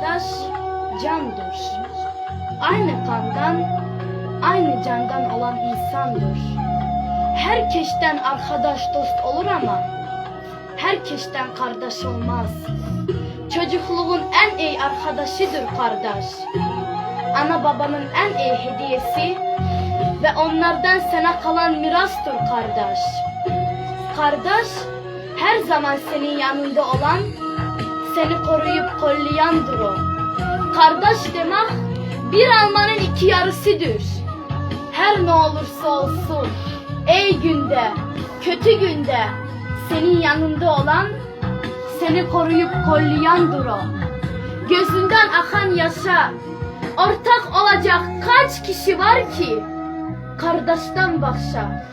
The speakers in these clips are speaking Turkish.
kardeş candır. Aynı kandan, aynı candan olan insandır. Herkesten arkadaş dost olur ama herkesten kardeş olmaz. Çocukluğun en iyi arkadaşıdır kardeş. Ana babanın en iyi hediyesi ve onlardan sana kalan mirastır kardeş. Kardeş her zaman senin yanında olan, seni koruyup kollayandır o. Kardeş demek bir almanın iki yarısıdır. Her ne olursa olsun, ey günde, kötü günde senin yanında olan, seni koruyup kollayandır o. Gözünden akan yaşa, ortak olacak kaç kişi var ki? Kardeşten başa.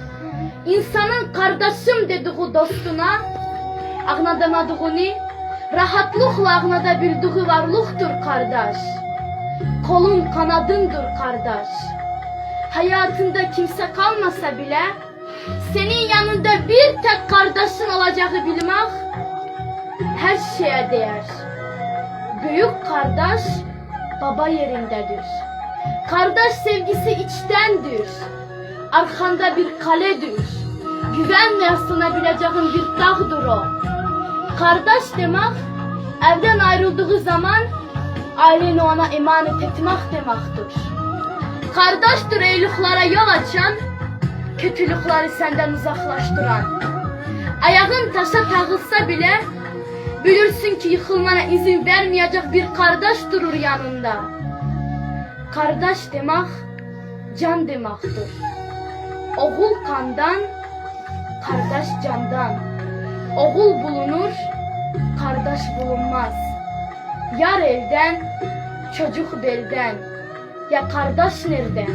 İnsanın kardeşim dediği dostuna, ağnademadığını, rahatlıkla ağnadabildiği varlıktır kardeş. Kolun kanadındır kardeş. Hayatında kimse kalmasa bile, senin yanında bir tek kardeşin olacağı bilmek, her şeye değer. Büyük kardeş baba yerindedir. Kardeş sevgisi içtendir. Arkanda bir kaledir. Güvenle sunabileceğin bir. Kardeş demek evden ayrıldığı zaman aileni ona emanet etmek demektir. Kardeştir iyiliklara yol açan, kötülükleri senden uzaklaştıran. Ayağın taşa takılsa bile bilirsin ki yıkılmana izin vermeyecek bir kardeş durur yanında. Kardeş demek can demektir. Oğul kandan, kardeş candan. Oğul bulunur, kardeş bulunmaz. Yar elden, çocuk belden. Ya kardeş nereden?